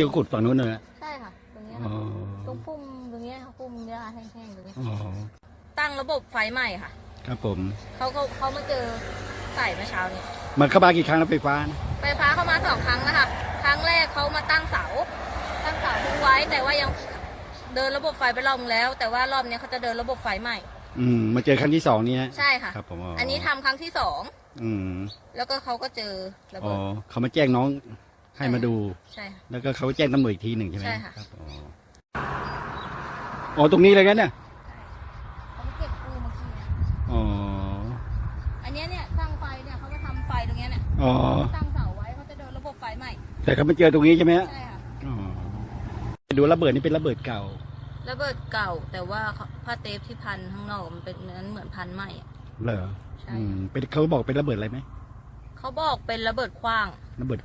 ที่เขาขุดฝั่งนู้นเลยนะใช่ค่ะตรงเนี้ยอ๋ค่ะอตรงพุ่มตรงเนี้ยค่ะพุ่มหญ้าแห้งๆตรงเนี้ยอ๋อตั้งระบบไฟใหม่ค่ะ ครับผม เขาเขาเขามาเจอใส่เมื่อเช้านี้มันเข้ามากี่ครั้งแล้วไฟฟ้านะไฟฟ้าเข้ามาสองครั้งนะคะครั้งแรกเขามาตั้งเสา ตั้งเสาทิ้งไว้ แต่ว่ายังเดินระบบไฟไปรอบนึงแล้ว แต่ว่ารอบเนี้ยเขาจะเดินระบบไฟใหม่ อืมมาเจอครั้งที่สองเนี่ยใช่ค่ะครับผมอั นนี้ทำครั้งที่สอง อืมแล้วก็เขาก็เจอระอ๋อเบิดเขามาแจ้งน้อง ให้มาดู ใช่ค่ะ แล้วก็เขาแจ้งตำรวจอีกทีหนึ่งใช่ไหมใช่ค่ะ รับอ๋ออ๋อตรงนี้เลยงั้นเนี่ยเขามาเก็บกู้เมื่อกี้เนี่ยอ๋ออันเนี้ยเนี่ยตั้งไฟเนี่ยเขามาทำไฟตรงเนี้ยเนี่ยอ๋อตั้งเสาไว้เขาจะเดินระบบไฟใหม่แต่เขามาเจอตรงนี้ใช่ไหมฮะใช่ค่ะ อ๋อดูระเบิดนี่เป็นระเบิดเก่า ระเบิดเก่าแต่ว่าเขาผ้าเทปที่พันข้างนอกมันเป็นนั้นเหมือนพันใหม่อะ เหรอใช่ อืมเป็นเขาบอกเป็นระเบิดอะไรไหมเขาบอกเป็นระเบิดขว้าง ระเบิด